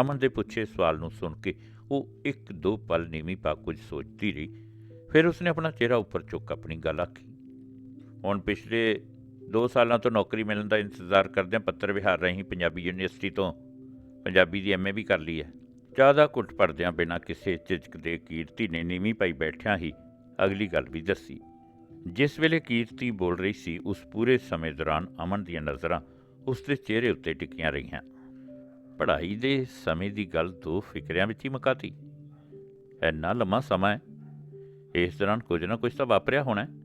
Speaker 1: ਅਮਨ ਦੇ ਪੁੱਛੇ ਸਵਾਲ ਨੂੰ ਸੁਣ ਕੇ ਉਹ ਇੱਕ ਦੋ ਪਲ ਨੀਵੀਂ ਪਾ ਕੁਝ ਸੋਚਦੀ ਰਹੀ, ਫਿਰ ਉਸਨੇ ਆਪਣਾ ਚਿਹਰਾ ਉੱਪਰ ਚੁੱਕ ਆਪਣੀ ਗੱਲ ਆਖੀ। ਹੁਣ ਪਿਛਲੇ 2 ਸਾਲਾਂ ਤੋਂ ਨੌਕਰੀ ਮਿਲਣ ਦਾ ਇੰਤਜ਼ਾਰ ਕਰਦਿਆਂ ਪੱਤਰ ਵਿਹਾਰ ਰਹੀ ਪੰਜਾਬੀ ਯੂਨੀਵਰਸਿਟੀ ਤੋਂ ਪੰਜਾਬੀ ਦੀ ਐਮਏ ਵੀ ਕਰ ਲਈ ਹੈ। ਚਾਹ ਦਾ ਘੁੱਟ ਪੜਦਿਆਂ ਬਿਨਾਂ ਕਿਸੇ ਝਿਜਕ ਦੇ ਕੀਰਤੀ ਨੇ ਨੀਵੀਂ ਪਾਈ ਬੈਠਿਆਂ ਹੀ ਅਗਲੀ ਗੱਲ ਵੀ ਦੱਸੀ। ਜਿਸ ਵੇਲੇ ਕੀਰਤੀ ਬੋਲ ਰਹੀ ਸੀ, ਉਸ ਪੂਰੇ ਸਮੇਂ ਦੌਰਾਨ ਅਮਨ ਦੀਆਂ ਨਜ਼ਰਾਂ ਉਸ ਦੇ ਚਿਹਰੇ ਉੱਤੇ ਟਿਕੀਆਂ ਰਹੀਆਂ। ਪੜ੍ਹਾਈ ਦੇ ਸਮੇਂ ਦੀ ਗੱਲ ਦੋ ਫਿਕਰਿਆਂ ਵਿੱਚ ਹੀ ਮੁਕਾਤੀ। ਐਨਾ ਲੰਮਾ ਸਮਾਂ ਹੈ। ਇਸ ਦੌਰਾਨ ਕੁਝ ਨਾ ਕੁਝ ਤਾਂ ਵਾਪਰਿਆ ਹੋਣਾ ਹੈ।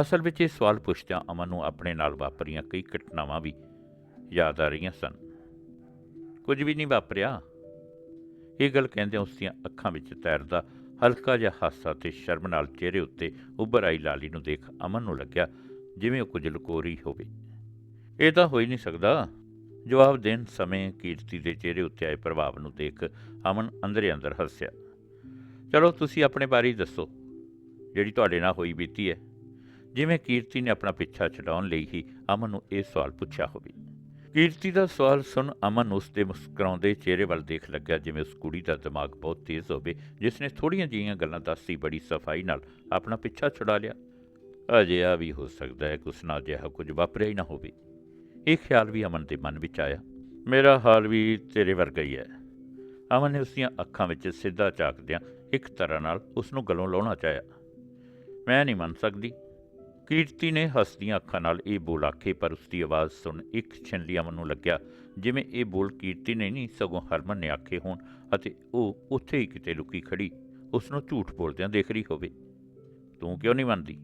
Speaker 1: ਅਸਲ ਵਿੱਚ ਇਹ ਸਵਾਲ ਪੁੱਛਦਿਆਂ ਅਮਨ ਨੂੰ ਆਪਣੇ ਨਾਲ ਵਾਪਰੀਆਂ ਕਈ ਘਟਨਾਵਾਂ ਵੀ ਯਾਦ ਆ ਰਹੀਆਂ ਸਨ। ਕੁਝ ਵੀ ਨਹੀਂ ਵਾਪਰਿਆ। ਇਹ ਗੱਲ ਕਹਿੰਦਿਆਂ ਉਸ ਦੀਆਂ ਅੱਖਾਂ ਵਿੱਚ ਤੈਰਦਾ ਹਲਕਾ ਜਿਹਾ ਹਾਸਾ ਤੇ ਸ਼ਰਮ ਨਾਲ ਚਿਹਰੇ ਉੱਤੇ ਉੱਭਰ ਆਈ ਲਾਲੀ ਨੂੰ ਦੇਖ ਅਮਨ ਨੂੰ ਲੱਗਿਆ ਜਿਵੇਂ ਉਹ ਕੁਝ ਲਕੋਰੀ ਹੋਵੇ। ਇਹ ਤਾਂ ਹੋ ਹੀ ਨਹੀਂ ਸਕਦਾ। ਜਵਾਬ ਦੇਣ ਸਮੇਂ ਕੀਰਤੀ ਦੇ ਚਿਹਰੇ ਉੱਤੇ ਆਏ ਪ੍ਰਭਾਵ ਨੂੰ ਦੇਖ ਅਮਨ ਅੰਦਰੇ ਅੰਦਰ ਹੱਸਿਆ। ਚਲੋ, ਤੁਸੀਂ ਆਪਣੇ ਬਾਰੇ ਦੱਸੋ। ਜਿਹੜੀ ਤੁਹਾਡੇ ਨਾਲ ਹੋਈ ਬੀਤੀ ਹੈ। ਜਿਵੇਂ ਕੀਰਤੀ ਨੇ ਆਪਣਾ ਪਿੱਛਾ ਛਡਾਉਣ ਲਈ ਹੀ ਅਮਨ ਨੂੰ ਇਹ ਸਵਾਲ ਪੁੱਛਿਆ ਹੋਵੇ। ਕੀਰਤੀ ਦਾ ਸਵਾਲ ਸੁਣ ਅਮਨ ਉਸ ਦੇ ਮੁਸਕਰਾਉਂਦੇ ਚਿਹਰੇ ਵੱਲ ਦੇਖ ਲੱਗਿਆ, ਜਿਵੇਂ ਉਸ ਕੁੜੀ ਦਾ ਦਿਮਾਗ ਬਹੁਤ ਤੇਜ਼ ਹੋਵੇ, ਜਿਸ ਨੇ ਥੋੜੀਆਂ ਜਿਹੀਆਂ ਗੱਲਾਂ ਦੱਸੀ, ਬੜੀ ਸਫ਼ਾਈ ਨਾਲ ਆਪਣਾ ਪਿੱਛਾ ਛੁਡਾ ਲਿਆ। ਅਜਿਹਾ ਵੀ ਹੋ ਸਕਦਾ ਹੈ ਕਿ ਉਸ ਨਾਲ ਅਜਿਹਾ ਕੁਝ ਵਾਪਰਿਆ ਹੀ ਨਾ ਹੋਵੇ। ਇਹ ਖਿਆਲ ਵੀ ਅਮਨ ਦੇ ਮਨ ਵਿੱਚ ਆਇਆ। ਮੇਰਾ ਹਾਲ ਵੀ ਤੇਰੇ ਵਰਗਾ ਹੀ ਹੈ। ਅਮਨ ਨੇ ਉਸ ਦੀਆਂ ਅੱਖਾਂ ਵਿੱਚ ਸਿੱਧਾ ਝਾਕਦਿਆਂ ਇੱਕ ਤਰ੍ਹਾਂ ਨਾਲ ਉਸ ਨੂੰ ਗਲੋਂ ਲਾਉਣਾ ਚਾਹਿਆ। ਮੈਂ ਨਹੀਂ ਮੰਨ ਸਕਦੀ। ਕੀਰਤੀ ਨੇ ਹੱਸਦੀਆਂ ਅੱਖਾਂ ਨਾਲ ਇਹ ਬੋਲ ਆਖੇ, ਪਰ ਉਸ ਦੀ ਆਵਾਜ਼ ਸੁਣ ਇੱਕ ਛਿਨ ਲਈ ਅਮਨ ਨੂੰ ਲੱਗਿਆ, ਜਿਵੇਂ ਇਹ ਬੋਲ ਕੀਰਤੀ ਨੇ ਨਹੀਂ, ਸਗੋਂ ਹਰਮਨ ਨੇ ਆਖੇ ਹੋਣ ਅਤੇ ਉਹ ਉੱਥੇ ਹੀ ਕਿਤੇ ਲੁਕੀ ਖੜੀ ਉਸ ਨੂੰ ਝੂਠ ਬੋਲਦਿਆਂ ਦੇਖ ਰਹੀ ਹੋਵੇ। ਤੂੰ ਕਿਉਂ ਨਹੀਂ ਮੰਨਦੀ?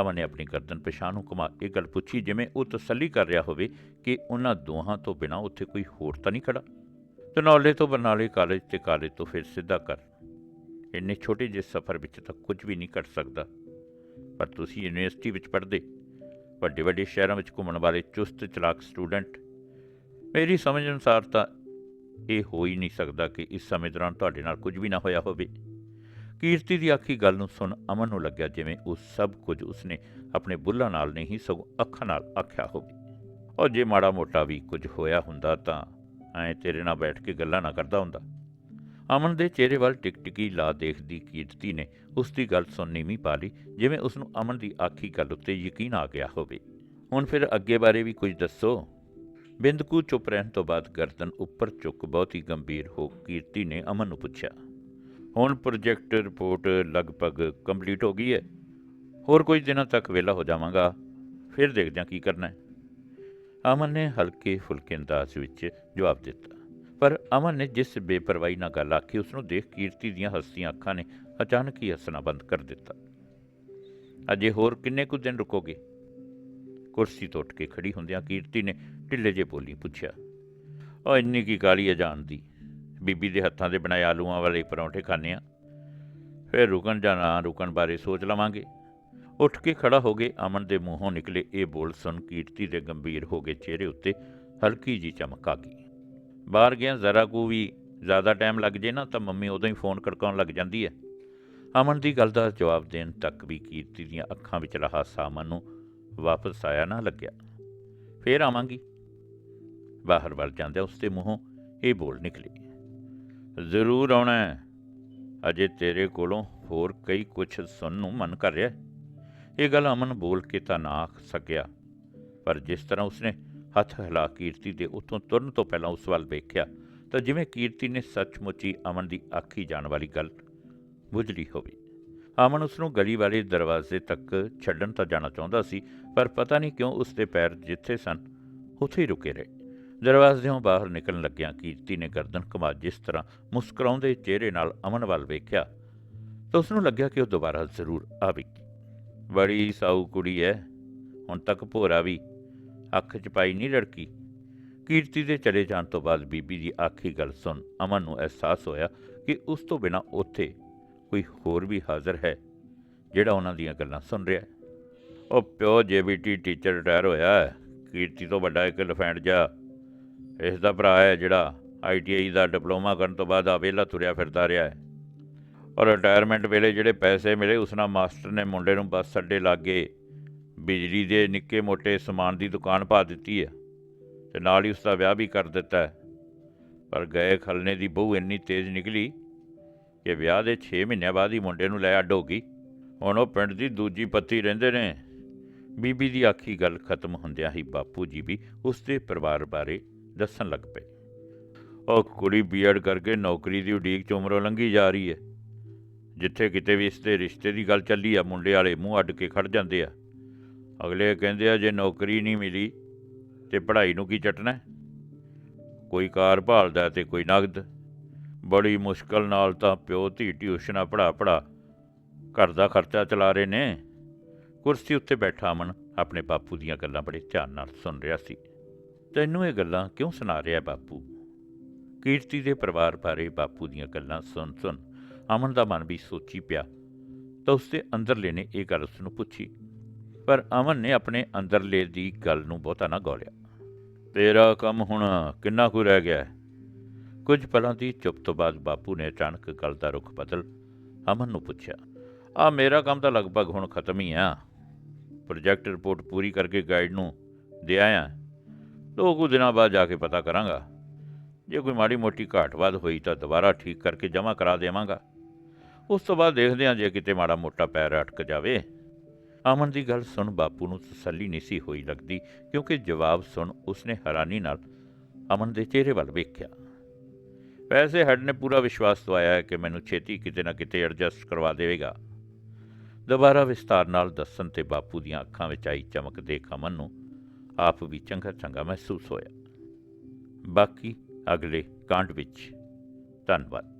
Speaker 1: ਹਵਨ ਨੇ ਆਪਣੀ ਗਰਦਨ ਪਛਾਣ ਨੂੰ ਘੁਮਾ ਕੇ ਗੱਲ ਪੁੱਛੀ, ਜਿਵੇਂ ਉਹ ਤਸੱਲੀ ਕਰ ਰਿਹਾ ਹੋਵੇ ਕਿ ਉਹਨਾਂ ਦੋਹਾਂ ਤੋਂ ਬਿਨਾਂ ਉੱਥੇ ਕੋਈ ਹੋਰ ਤਾਂ ਨਹੀਂ ਖੜਾ। ਤਨੌਲੇ ਤੋਂ ਬਰਨਾਲੇ ਕਾਲਜ ਤੇ ਕਾਲਜ ਤੋਂ ਫਿਰ ਸਿੱਧਾ ਕਰ। ਇੰਨੇ ਛੋਟੇ ਜਿਹੇ ਸਫ਼ਰ ਵਿੱਚ ਤਾਂ ਕੁਝ ਵੀ ਨਹੀਂ ਕਰ ਸਕਦਾ। ਪਰ ਤੁਸੀਂ ਯੂਨੀਵਰਸਿਟੀ ਵਿੱਚ ਪੜ੍ਹਦੇ, ਵੱਡੇ ਵੱਡੇ ਸ਼ਹਿਰਾਂ ਵਿੱਚ ਘੁੰਮਣ ਵਾਲੇ ਚੁਸਤ ਚਲਾਕ ਸਟੂਡੈਂਟ, ਮੇਰੀ ਸਮਝ ਅਨੁਸਾਰ ਤਾਂ ਇਹ ਹੋ ਹੀ ਨਹੀਂ ਸਕਦਾ ਕਿ ਇਸ ਸਮੇਂ ਦੌਰਾਨ ਤੁਹਾਡੇ ਨਾਲ ਕੁਝ ਵੀ ਨਾ ਹੋਇਆ ਹੋਵੇ। ਕੀਰਤੀ ਦੀ ਆਖੀ ਗੱਲ ਨੂੰ ਸੁਣ ਅਮਨ ਨੂੰ ਲੱਗਿਆ ਜਿਵੇਂ ਉਹ ਸਭ ਕੁਝ ਉਸਨੇ ਆਪਣੇ ਬੁੱਲਾਂ ਨਾਲ ਨਹੀਂ, ਸਗੋਂ ਅੱਖਾਂ ਨਾਲ ਆਖਿਆ ਹੋਵੇ। ਔਰ ਜੇ ਮਾੜਾ ਮੋਟਾ ਵੀ ਕੁਝ ਹੋਇਆ ਹੁੰਦਾ ਤਾਂ ਐ ਤੇਰੇ ਨਾਲ ਬੈਠ ਕੇ ਗੱਲਾਂ ਨਾ ਕਰਦਾ ਹੁੰਦਾ। ਅਮਨ ਦੇ ਚਿਹਰੇ ਵੱਲ ਟਿਕਟਿਕੀ ਲਾ ਦੇਖਦੀ ਕੀਰਤੀ ਨੇ ਉਸ ਦੀ ਗੱਲ ਸੁਣਨੀ ਨੀਵੀਂ ਪਾ ਲਈ, ਜਿਵੇਂ ਉਸ ਨੂੰ ਅਮਨ ਦੀ ਆਖੀ ਗੱਲ ਉੱਤੇ ਯਕੀਨ ਆ ਗਿਆ ਹੋਵੇ। ਹੁਣ ਫਿਰ ਅੱਗੇ ਬਾਰੇ ਵੀ ਕੁਝ ਦੱਸੋ। ਬਿੰਦਕੂ ਚੁੱਪ ਰਹਿਣ ਤੋਂ ਬਾਅਦ ਗਰਦਨ ਉੱਪਰ ਚੁੱਕ ਬਹੁਤ ਹੀ ਗੰਭੀਰ ਹੋ ਕੀਰਤੀ ਨੇ ਅਮਨ ਨੂੰ ਪੁੱਛਿਆ, ਹੁਣ ਪ੍ਰੋਜੈਕਟ ਰਿਪੋਰਟ ਲਗਭਗ ਕੰਪਲੀਟ ਹੋ ਗਈ ਹੈ? ਹੋਰ ਕੁਝ ਦਿਨਾਂ ਤੱਕ ਵਿਹਲਾ ਹੋ ਜਾਵਾਂਗਾ। ਫਿਰ ਦੇਖਦੇ ਹਾਂ ਕੀ ਕਰਨਾ ਹੈ। ਅਮਨ ਨੇ ਹਲਕੇ ਫੁਲਕੇ ਅੰਦਾਜ਼ ਵਿੱਚ ਜਵਾਬ ਦਿੱਤਾ। ਪਰ ਅਮਨ ਨੇ ਜਿਸ ਬੇਪਰਵਾਹੀ ਨਾਲ ਗੱਲ ਆਖੀ ਉਸ ਨੂੰ ਦੇਖ ਕੀਰਤੀ ਦੀਆਂ ਹੱਸੀਆਂ ਅੱਖਾਂ ਨੇ ਅਚਾਨਕ ਹੀ ਹੱਸਣਾ ਬੰਦ ਕਰ ਦਿੱਤਾ। ਅਜੇ ਹੋਰ ਕਿੰਨੇ ਕੁ ਦਿਨ ਰੁਕੋਗੇ? ਕੁਰਸੀ ਤੋਂ ਉੱਠ ਕੇ ਖੜੀ ਹੁੰਦਿਆਂ ਕੀਰਤੀ ਨੇ ਢਿੱਲੇ ਜੇ ਬੋਲੀ ਪੁੱਛਿਆ, ਉਹ ਇੰਨੀ ਕੀ ਕਾਲੀ ਹੈ ਜਾਣ ਦੀ? ਬੀਬੀ ਦੇ ਹੱਥਾਂ ਦੇ ਬਣਾਏ ਆਲੂਆਂ ਵਾਲੇ ਪਰੌਂਠੇ ਖਾਣੇ ਆ। ਫਿਰ ਰੁਕਣ ਜਾਂ ਨਾ ਰੁਕਣ ਬਾਰੇ ਸੋਚ ਲਵਾਂਗੇ। ਉੱਠ ਕੇ ਖੜਾ ਹੋ ਗਏ ਅਮਨ ਦੇ ਮੂੰਹੋਂ ਨਿਕਲੇ ਇਹ ਬੋਲ ਸੁਣ ਕੀਰਤੀ ਦੇ ਗੰਭੀਰ ਹੋ ਗਏ ਚਿਹਰੇ ਉੱਤੇ ਹਲਕੀ ਜੀ ਚਮਕ ਆ ਗਈ। ਬਾਹਰ ਗਿਆ, ਜ਼ਰਾ ਕੋ ਵੀ ਜ਼ਿਆਦਾ ਟਾਈਮ ਲੱਗ ਜੇ ਨਾ, ਤਾਂ ਮੰਮੀ ਉਦੋਂ ਹੀ ਫੋਨ ਖੜਕਾਉਣ ਲੱਗ ਜਾਂਦੀ ਹੈ। ਅਮਨ ਦੀ ਗੱਲ ਦਾ ਜਵਾਬ ਦੇਣ ਤੱਕ ਵੀ ਕੀਰਤੀ ਦੀਆਂ ਅੱਖਾਂ ਵਿੱਚ ਹਾਸਾ ਅਮਨ ਨੂੰ ਵਾਪਸ ਆਇਆ ਨਾ ਲੱਗਿਆ। ਫੇਰ ਆਵਾਂਗੀ। ਬਾਹਰ ਵੱਲ ਜਾਂਦੇ ਉਸ ਦੇ ਮੂੰਹੋਂ ਇਹ ਬੋਲ ਨਿਕਲੀ, ਜ਼ਰੂਰ ਆਉਣਾ ਹੈ। ਅਜੇ ਤੇਰੇ ਕੋਲੋਂ ਹੋਰ ਕਈ ਕੁਝ ਸੁਣਨ ਨੂੰ ਮਨ ਕਰ ਰਿਹਾ ਇਹ ਗੱਲ ਅਮਨ ਬੋਲ ਕੇ ਤਾਂ ਨਾ ਆਖ ਸਕਿਆ, ਪਰ ਜਿਸ ਤਰ੍ਹਾਂ ਉਸਨੇ ਹੱਥ ਹਿਲਾ ਕੀਰਤੀ ਦੇ ਉੱਥੋਂ ਤੁਰਨ ਤੋਂ ਪਹਿਲਾਂ ਉਸ ਵੱਲ ਵੇਖਿਆ ਤਾਂ ਜਿਵੇਂ ਕੀਰਤੀ ਨੇ ਸੱਚਮੁੱਚ ਹੀ ਅਮਨ ਦੀ ਆਖੀ ਜਾਣ ਵਾਲੀ ਗੱਲ ਬੁਝਲੀ ਹੋਵੇ। ਅਮਨ ਉਸ ਨੂੰ ਗਲੀ ਵਾਲੇ ਦਰਵਾਜ਼ੇ ਤੱਕ ਛੱਡਣ ਤਾਂ ਜਾਣਾ ਚਾਹੁੰਦਾ ਸੀ, ਪਰ ਪਤਾ ਨਹੀਂ ਕਿਉਂ ਉਸ ਦੇ ਪੈਰ ਜਿੱਥੇ ਸਨ ਉੱਥੇ ਹੀ ਰੁਕੇ ਰਹੇ। ਦਰਵਾਜ਼ਿਓਂ ਬਾਹਰ ਨਿਕਲਣ ਲੱਗਿਆਂ ਕੀਰਤੀ ਨੇ ਗਰਦਨ ਘੁਮਾ ਜਿਸ ਤਰ੍ਹਾਂ ਮੁਸਕਰਾਉਂਦੇ ਚਿਹਰੇ ਨਾਲ ਅਮਨ ਵੱਲ ਵੇਖਿਆ ਤਾਂ ਉਸ ਨੂੰ ਲੱਗਿਆ ਕਿ ਉਹ ਦੁਬਾਰਾ ਜ਼ਰੂਰ ਆਵੇਗੀ। ਬੜੀ ਸਾਊ ਕੁੜੀ ਹੈ ਹੁਣ ਤੱਕ ਭੋਰਾ ਵੀ ਅੱਖ 'ਚ ਪਾਈ ਨਹੀਂ ਲੜਕੀ। ਕੀਰਤੀ ਦੇ ਚਲੇ ਜਾਣ ਤੋਂ ਬਾਅਦ ਬੀਬੀ ਦੀ ਆਖੀ ਗੱਲ ਸੁਣ ਅਮਨ ਨੂੰ ਅਹਿਸਾਸ ਹੋਇਆ ਕਿ ਉਸ ਤੋਂ ਬਿਨਾਂ ਉੱਥੇ ਕੋਈ ਹੋਰ ਵੀ ਹਾਜ਼ਰ ਹੈ, ਜਿਹੜਾ ਉਹਨਾਂ ਦੀਆਂ ਗੱਲਾਂ ਸੁਣ ਰਿਹਾ ਹੈ। ਉਹ ਪਿਓ ਜੇਬੀਟੀ ਟੀਚਰ ਰਿਟਾਇਰ ਹੋਇਆ ਹੈ। ਕੀਰਤੀ ਤੋਂ ਵੱਡਾ ਇੱਕ ਲਫੈਂਡ ਜਾ। ਇਸ ਦਾ ਭਰਾ ਹੈ ਜਿਹੜਾ ਆਈਟੀਆਈ ਦਾ ਡਿਪਲੋਮਾ ਕਰਨ ਤੋਂ ਬਾਅਦ ਆ ਵਿਹਲਾ ਤੁਰਿਆ ਫਿਰਦਾ ਰਿਹਾ ਹੈ। ਔਰ ਰਿਟਾਇਰਮੈਂਟ ਵੇਲੇ ਜਿਹੜੇ ਪੈਸੇ ਮਿਲੇ, ਉਸ ਨਾਲ ਮਾਸਟਰ ਨੇ ਮੁੰਡੇ ਨੂੰ ਬੱਸ ਅੱਡੇ ਲਾਗੇ ਬਿਜਲੀ ਦੇ ਨਿੱਕੇ ਮੋਟੇ ਸਮਾਨ ਦੀ ਦੁਕਾਨ ਪਾ ਦਿੱਤੀ ਹੈ ਤੇ ਨਾਲ ਹੀ ਉਸ ਦਾ ਵਿਆਹ ਵੀ ਕਰ ਦਿੱਤਾ ਹੈ। ਪਰ ਗਏ ਖਲਨੇ ਦੀ ਬਹੂ ਇੰਨੀ ਤੇਜ਼ ਨਿਕਲੀ ਕਿ ਵਿਆਹ ਦੇ 6 ਮਹੀਨਿਆਂ ਬਾਅਦ ਹੀ ਮੁੰਡੇ ਨੂੰ ਲੈ ਅੱਡ ਹੋ ਗਈ। ਹੁਣ ਉਹ ਪਿੰਡ ਦੀ ਦੂਜੀ ਪੱਤੀ ਰਹਿੰਦੇ ਨੇ। ਬੀਬੀ ਦੀ ਆਖੀ ਗੱਲ ਖਤਮ ਹੁੰਦਿਆਂ ਹੀ ਬਾਪੂ ਜੀ ਵੀ ਉਸ ਦੇ ਪਰਿਵਾਰ ਬਾਰੇ ਦੱਸਣ ਲੱਗ ਪਏ। ਉਹ ਕੁੜੀ ਬੀਐਡ ਕਰਕੇ ਨੌਕਰੀ ਦੀ ਉਡੀਕ 'ਚ ਉਮਰੋਂ ਲੰਘੀ ਜਾ ਰਹੀ ਹੈ। ਜਿੱਥੇ ਕਿਤੇ ਵੀ ਇਸ ਦੇ ਰਿਸ਼ਤੇ ਦੀ ਗੱਲ ਚੱਲੀ ਆ, ਮੁੰਡੇ ਵਾਲੇ ਮੂੰਹ ਅੱਡ ਕੇ ਖੜ ਜਾਂਦੇ ਆ। ਅਗਲੇ ਕਹਿੰਦੇ ਆ, ਜੇ ਨੌਕਰੀ ਨਹੀਂ ਮਿਲੀ ਤੇ ਪੜ੍ਹਾਈ ਨੂੰ ਕੀ ਚਟਣਾ ਕੋਈ ਕਾਰ ਭਾਲਦਾ ਤੇ ਕੋਈ ਨਗਦ। ਬੜੀ ਮੁਸ਼ਕਲ ਨਾਲ ਤਾਂ ਪਿਓ ਧੀ ਟਿਊਸ਼ਨਾਂ ਪੜਾ ਪੜਾ ਘਰ ਦਾ ਖਰਚਾ ਚਲਾ ਰਹੇ ਨੇ। ਕੁਰਸੀ ਉੱਤੇ ਬੈਠਾ ਅਮਨ ਆਪਣੇ ਬਾਪੂ ਦੀਆਂ ਗੱਲਾਂ ਬੜੇ ਧਿਆਨ ਨਾਲ ਸੁਣ ਰਿਹਾ ਸੀ। ਤੈਨੂੰ ਇਹ ਗੱਲਾਂ ਕਿਉਂ ਸੁਣਾ ਰਿਹਾ ਬਾਪੂ? ਕੀਰਤੀ ਦੇ ਪਰਿਵਾਰ ਬਾਰੇ ਬਾਪੂ ਦੀਆਂ ਗੱਲਾਂ ਸੁਣ ਸੁਣ ਅਮਨ ਦਾ ਮਨ ਵੀ ਸੋਚੀ ਪਿਆ। ਤਾਂ ਉਸਦੇ ਅੰਦਰਲੇ ਨੇ ਇਹ ਗੱਲ ਉਸ ਨੂੰ ਪੁੱਛੀ ਪਰ ਅਮਨ ਨੇ ਆਪਣੇ ਅੰਦਰਲੇ ਦੀ ਗੱਲ ਨੂੰ ਬਹੁਤਾ ਨਾ ਗੌਲਿਆ। ਤੇਰਾ ਕੰਮ ਹੁਣ ਕਿੰਨਾ ਕੁ ਰਹਿ ਗਿਆ ਕੁਝ ਪਲਾਂ ਦੀ ਚੁੱਪ ਤੋਂ ਬਾਅਦ ਬਾਪੂ ਨੇ ਅਚਾਨਕ ਗੱਲ ਦਾ ਰੁਖ ਬਦਲ ਅਮਨ ਨੂੰ ਪੁੱਛਿਆ ਆ ਮੇਰਾ ਕੰਮ ਤਾਂ ਲਗਭਗ ਹੁਣ ਖਤਮ ਹੀ ਆ। ਪ੍ਰੋਜੈਕਟ ਰਿਪੋਰਟ ਪੂਰੀ ਕਰਕੇ ਗਾਈਡ ਨੂੰ ਦੇ ਆਇਆ। ਦੋ ਕੁ ਦਿਨਾਂ ਬਾਅਦ ਜਾ ਕੇ ਪਤਾ ਕਰਾਂਗਾ। ਜੇ ਕੋਈ ਮਾੜੀ ਮੋਟੀ ਘਾਟ ਵਾਧ ਹੋਈ ਤਾਂ ਦੁਬਾਰਾ ਠੀਕ ਕਰਕੇ ਜਮ੍ਹਾਂ ਕਰਾ ਦੇਵਾਂਗਾ। ਉਸ ਤੋਂ ਬਾਅਦ ਦੇਖਦੇ ਹਾਂ ਜੇ ਕਿਤੇ ਮਾੜਾ ਮੋਟਾ ਪੈਰ ਅਟਕ ਜਾਵੇ। ਅਮਨ ਦੀ ਗੱਲ ਸੁਣ ਬਾਪੂ ਨੂੰ ਤਸੱਲੀ ਨਹੀਂ ਸੀ ਹੋਈ ਲੱਗਦੀ, ਕਿਉਂਕਿ ਜਵਾਬ ਸੁਣ ਉਸਨੇ ਹੈਰਾਨੀ ਨਾਲ ਅਮਨ ਦੇ ਚਿਹਰੇ ਵੱਲ ਵੇਖਿਆ। ਵੈਸੇ ਹੈਡ ਨੇ ਪੂਰਾ ਵਿਸ਼ਵਾਸ ਦਵਾਇਆ ਹੈ ਕਿ ਮੈਨੂੰ ਛੇਤੀ ਕਿਤੇ ਨਾ ਕਿਤੇ ਐਡਜਸਟ ਕਰਵਾ ਦੇਵੇਗਾ। ਦੁਬਾਰਾ ਵਿਸਤਾਰ ਨਾਲ ਦੱਸਣ ਤੇ ਬਾਪੂ ਦੀਆਂ ਅੱਖਾਂ ਵਿੱਚ ਆਈ ਚਮਕ ਦੇਖ ਅਮਨ ਨੂੰ ਆਪ ਵੀ ਚੰਗਾ ਚੰਗਾ ਮਹਿਸੂਸ ਹੋਇਆ। ਬਾਕੀ ਅਗਲੇ ਕਾਂਡ ਵਿੱਚ ਧੰਨਵਾਦ।